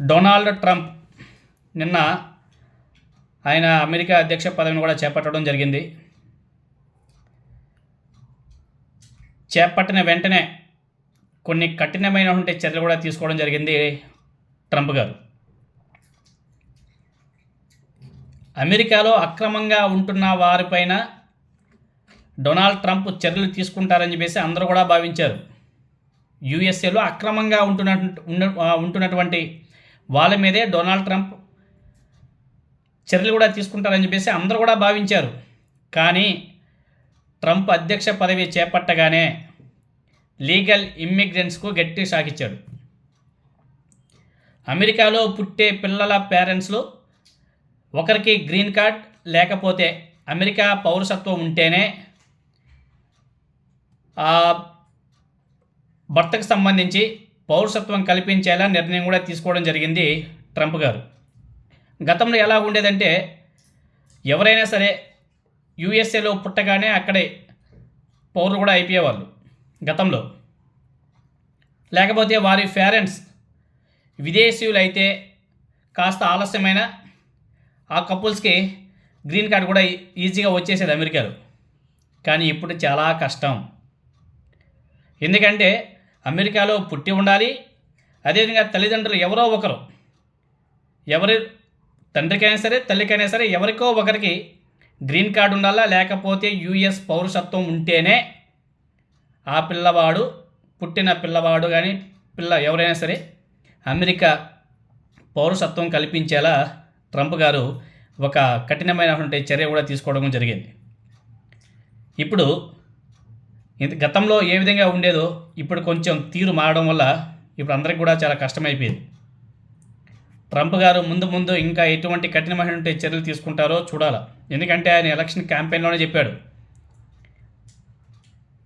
Donald Trump నిన్న ఆయన America అధ్యక్ష పదవిని కూడా చేపట్టడం జరిగింది. చేపట్టిన వెంటనే కొన్ని కఠినమైనటువంటి చర్యలు కూడా తీసుకోవడం జరిగింది ట్రంప్ గారు. అమెరికాలో అక్రమంగా ఉంటున్న వారిపైన డొనాల్డ్ ట్రంప్ చర్యలు తీసుకుంటారని చెప్పేసి అందరూ కూడా భావించారు. యుఎస్ఏలో అక్రమంగా ఉంటున్న ఉంటున్నటువంటి వాళ్ళ మీదే డొనాల్డ్ ట్రంప్ చర్యలు కూడా తీసుకుంటారని చెప్పేసి అందరూ కూడా భావించారు. కానీ ట్రంప్ అధ్యక్ష పదవి చేపట్టగానే లీగల్ ఇమ్మిగ్రెంట్స్కు గట్టి షాక్ అమెరికాలో పుట్టే పిల్లల పేరెంట్స్లు ఒకరికి గ్రీన్ కార్డ్ లేకపోతే అమెరికా పౌరసత్వం ఉంటేనే ఆ భర్తకు సంబంధించి పౌరసత్వం కల్పించేలా నిర్ణయం కూడా తీసుకోవడం జరిగింది ట్రంప్ గారు. గతంలో ఎలా ఉండేదంటే ఎవరైనా సరే యూఎస్ఏలో పుట్టగానే అక్కడే పౌరులు కూడా అయిపోయేవాళ్ళు గతంలో. లేకపోతే వారి పేరెంట్స్ విదేశీయులు అయితే కాస్త ఆలస్యమైన ఆ కపుల్స్కి గ్రీన్ కార్డ్ కూడా ఈజీగా వచ్చేసేది అమెరికాలో. కానీ ఇప్పుడు చాలా కష్టం. ఎందుకంటే అమెరికాలో పుట్టి ఉండాలి. అదేవిధంగా తల్లిదండ్రులు ఎవరో ఒకరు ఎవరి తండ్రికైనా సరే తల్లికైనా సరే ఎవరికో ఒకరికి గ్రీన్ కార్డు ఉండాలా? లేకపోతే యూఎస్ పౌరసత్వం ఉంటేనే ఆ పిల్లవాడు పుట్టిన పిల్లవాడు కానీ పిల్ల ఎవరైనా సరే అమెరికా పౌరసత్వం కల్పించేలా ట్రంప్ గారు ఒక కఠినమైనటువంటి చర్య కూడా తీసుకోవడం జరిగింది. ఇప్పుడు గతంలో ఏ విధంగా ఉండేదో ఇప్పుడు కొంచెం తీరు మారడం వల్ల ఇప్పుడు అందరికి కూడా చాలా కష్టమైపోయింది. ట్రంప్ గారు ముందు ముందు ఇంకా ఎటువంటి కఠినమైనటువంటి చర్యలు తీసుకుంటారో చూడాలి. ఎందుకంటే ఆయన ఎలక్షన్ క్యాంపెయిన్లోనే చెప్పాడు.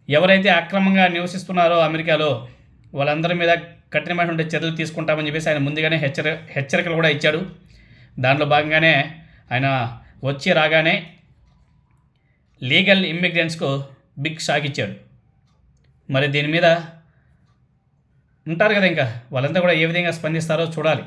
ఎవరైతే అక్రమంగా నివసిస్తున్నారో అమెరికాలో వాళ్ళందరి మీద కఠినమైనటువంటి చర్యలు తీసుకుంటామని చెప్పేసి ఆయన ముందుగానే హెచ్చరి హెచ్చరికలు కూడా ఇచ్చాడు. దాంట్లో భాగంగానే ఆయన వచ్చి రాగానే లీగల్ ఇమ్మిగ్రెంట్స్కు బిగ్ షాక్ ఇచ్చాడు. మరి దీని మీద ఉంటారు కదా ఇంకా వాళ్ళంతా కూడా ఏ విధంగా స్పందిస్తారో చూడాలి.